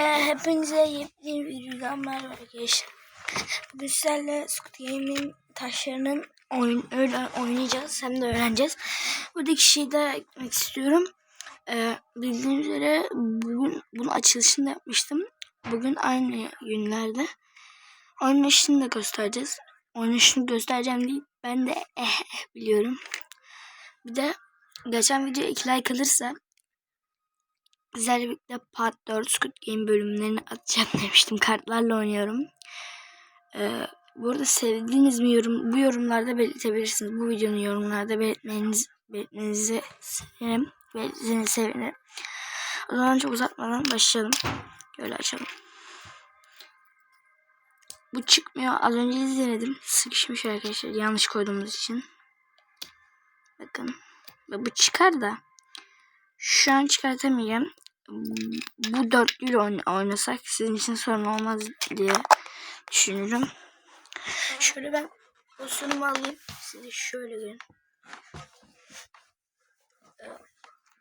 Ee, hepinize yepyeni bir videodan merhaba arkadaşlar. Bugün sizlerle Squid Game'in taşlarının oyun, öyle oynayacağız hem de öğreneceğiz. Buradaki şeyi de eklemek istiyorum. Ee, bildiğiniz üzere bugün bunun açılışını da yapmıştım. Bugün aynı günlerde. Oynayışını da göstereceğiz. Oynayışını göstereceğim değil. Ben de eh, eh biliyorum. Bir de geçen video 2 like alırsa Sizlerle birlikte Part 4 Squid Game bölümlerini atacağım demiştim. Kartlarla oynuyorum. Ee, burada sevdiğiniz mi yorum, bu yorumlarda belirtebilirsiniz. Bu videonun yorumlarda belirtmeniz, belirtmenizi sevinirim. Belirtmenizi sevinirim. O zaman çok uzatmadan başlayalım. Böyle açalım. Bu çıkmıyor. Az önce denedim. Sıkışmış arkadaşlar. Yanlış koyduğumuz için. Bakın. Bu çıkar da. Şu an çıkartamayacağım. Bu dörtlüyle oynasak sizin için sorun olmaz diye düşünüyorum. Şöyle ben pozisyonumu alayım. Size şöyle görün.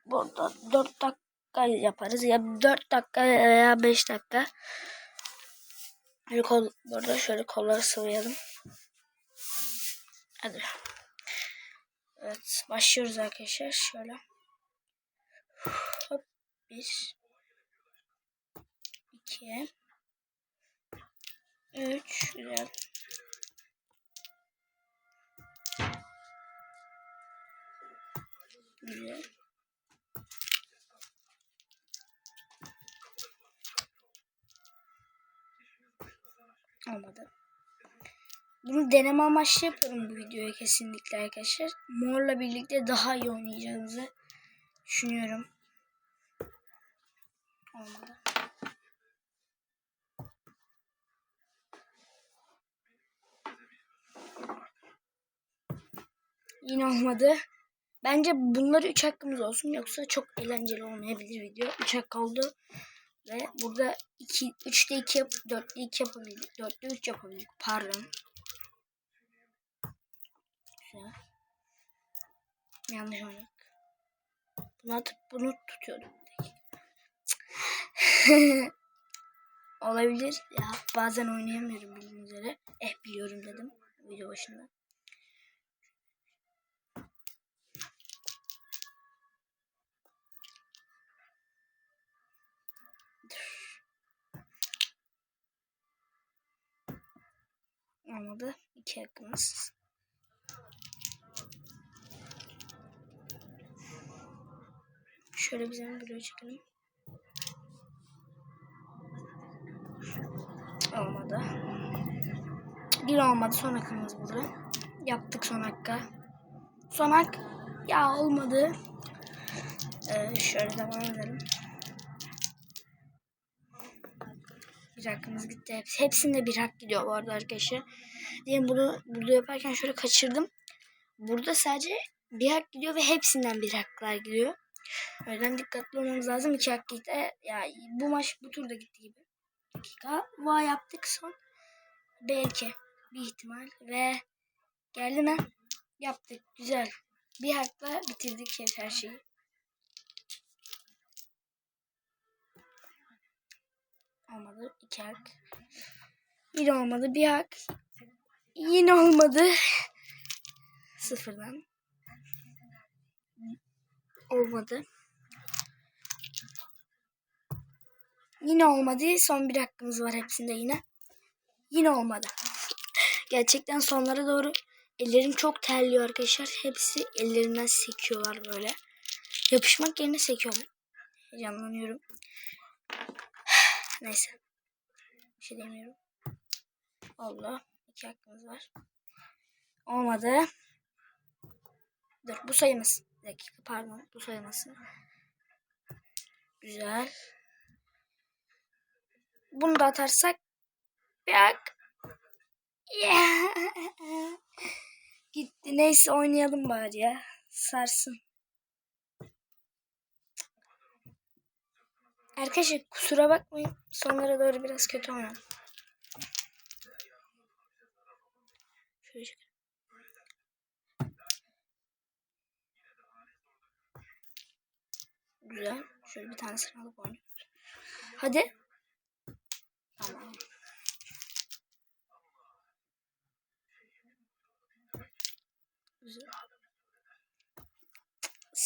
Burada 4 dakika yaparız. Ya 4 dakika veya 5 dakika. Şöyle kol, burada şöyle kolları sıvayalım. Hadi. Evet başlıyoruz arkadaşlar. Şöyle. Bir. iki, Üç. Güzel. Güzel. Olmadı. Bunu deneme amaçlı yapıyorum bu videoya kesinlikle arkadaşlar. Morla birlikte daha iyi oynayacağımızı düşünüyorum. Olmadı. Yine olmadı. Bence bunları 3 hakkımız olsun yoksa çok eğlenceli olmayabilir video. 3 hakkı oldu. Ve burada 2 3'te 2 yap 4'te 2 yapabildik. 4'te 3 yapabildik. Pardon. Güzel. Yanlış oynadık. Bunu atıp bunu tutuyordum. Olabilir. Ya bazen oynayamıyorum bildiğiniz üzere. Eh biliyorum dedim video başında. Olmadı. İki hakkımız. Şöyle bizim buraya çekelim. Olmadı. Bir olmadı. Son hakkımız burada. Yaptık son hakka. Son hak. Ya olmadı. Ee, şöyle devam edelim. Bir hakkımız gitti. Hepsinde bir hak gidiyor bu arada arkadaşlar. Diyelim bunu burada yaparken şöyle kaçırdım. Burada sadece bir hak gidiyor ve hepsinden bir haklar gidiyor. O yüzden dikkatli olmamız lazım. İki hak gitti. Ya bu maç bu turda gitti gibi dakika. Va yaptık son. Belki bir ihtimal ve geldi mi? Yaptık. Güzel. Bir hakla bitirdik her şeyi. Olmadı. iki hak. Yine olmadı. Bir hak. Yine olmadı. Sıfırdan. Olmadı. Yine olmadı. Son bir hakkımız var hepsinde yine. Yine olmadı. Gerçekten sonlara doğru ellerim çok terliyor arkadaşlar. Hepsi ellerinden sekiyorlar böyle. Yapışmak yerine sekiyorlar. Heyecanlanıyorum. Neyse. Bir şey demiyorum. Allah. iki hakkımız var. Olmadı. Dur bu sayımız. Dakika pardon bu sayılmasın. Güzel. Bunu da atarsak bak. Gitti. Neyse oynayalım bari ya. Sarsın. Arkadaşlar kusura bakmayın. Sonlara doğru biraz kötü oynadım. Güzel. Şöyle bir tane alıp oynuyoruz. Hadi.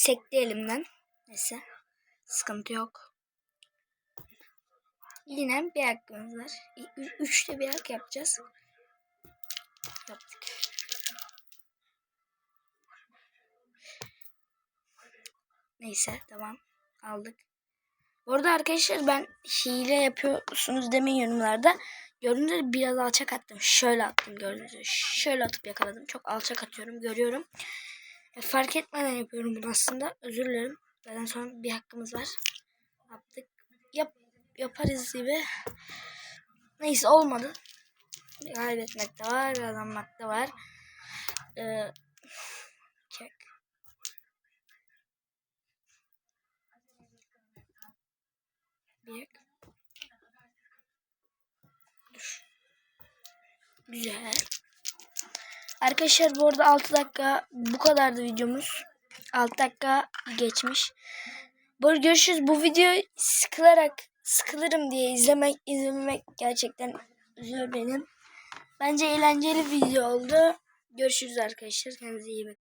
Sekti elimden. Neyse. Sıkıntı yok. Yine bir hakkımız var. Ü- Üçte bir hak yapacağız. Yaptık. Neyse tamam. Aldık. Bu arada arkadaşlar ben hile yapıyorsunuz demeyin yorumlarda. Gibi biraz alçak attım. Şöyle attım gördüğünüz. Şöyle atıp yakaladım. Çok alçak atıyorum görüyorum. Fark etmeden yapıyorum bunu aslında. Özür dilerim. Zaten son bir hakkımız var. Yaptık. Yap, yaparız gibi. Neyse olmadı. Kaybetmek de var. Kazanmak da var. Ee, çek. Bir. Dur. Güzel. Arkadaşlar bu arada 6 dakika bu kadardı videomuz. 6 dakika geçmiş. Bu arada görüşürüz. Bu videoyu sıkılarak sıkılırım diye izlemek izlemek gerçekten üzüyor benim. Bence eğlenceli video oldu. Görüşürüz arkadaşlar. Kendinize iyi bakın.